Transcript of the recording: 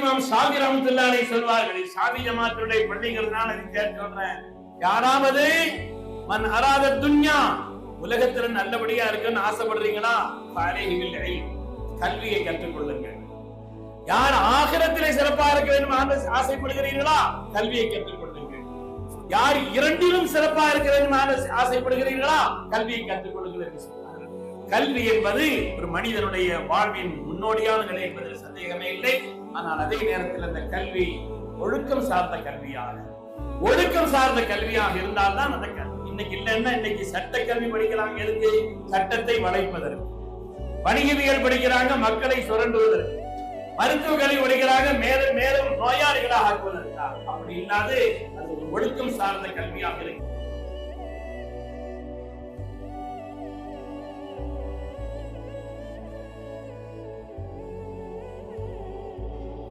இமாம் சாபி ரஹ்மத்துல்லாஹி சொல்வார்கள் சாபி ஜமாத்துடைய பள்ளிகள் தான் அதை கேட்க சொல்றேன். யாராவது மன் அராத துன்யா உலகத்துல நல்லபடியா இருக்குன்னு ஆசைப்படுறீங்களா? கல்வியை கற்றுக்கொள்ளுங்கள். யார் ஆகிரத்திலே சிறப்பா இருக்க வேண்டும் ஆசைப்படுகிறீர்களா? கல்வியை கற்றுக்கொள்ளுங்கள். யார் இரண்டிலும் சிறப்பா இருக்க வேண்டும் ஆசைப்படுகிறீர்களா? கல்வியை கற்றுக்கொள்ளுங்கள் கல்வி என்பது ஒரு மனிதனுடைய வாழ்வின் முன்னோடியான நிலை என்பதில் சந்தேகமே இல்லை. ஆனால் அதே நேரத்தில் அந்த கல்வி ஒழுக்கம் சார்ந்த கல்வியாக ஒழுக்கம் சார்ந்த கல்வியாக இருந்தால்தான் அந்த கல்வி. இன்னைக்கு இல்லைன்னா இன்னைக்கு சட்ட கல்வி படிக்கிறாங்க எதுக்கு? சட்டத்தை வளைப்பதற்கு. வணிகவியல் படிக்கிறாங்க மக்களை சுரண்டுவதற்கு. மருத்துவ கல்வி படிக்கிறாங்க மேலும் மேலும் நோயாளிகளாக ஆக்குவதற்காக. அப்படி இல்லாது அது ஒழுக்கம் சார்ந்த கல்வியாக இருக்கு.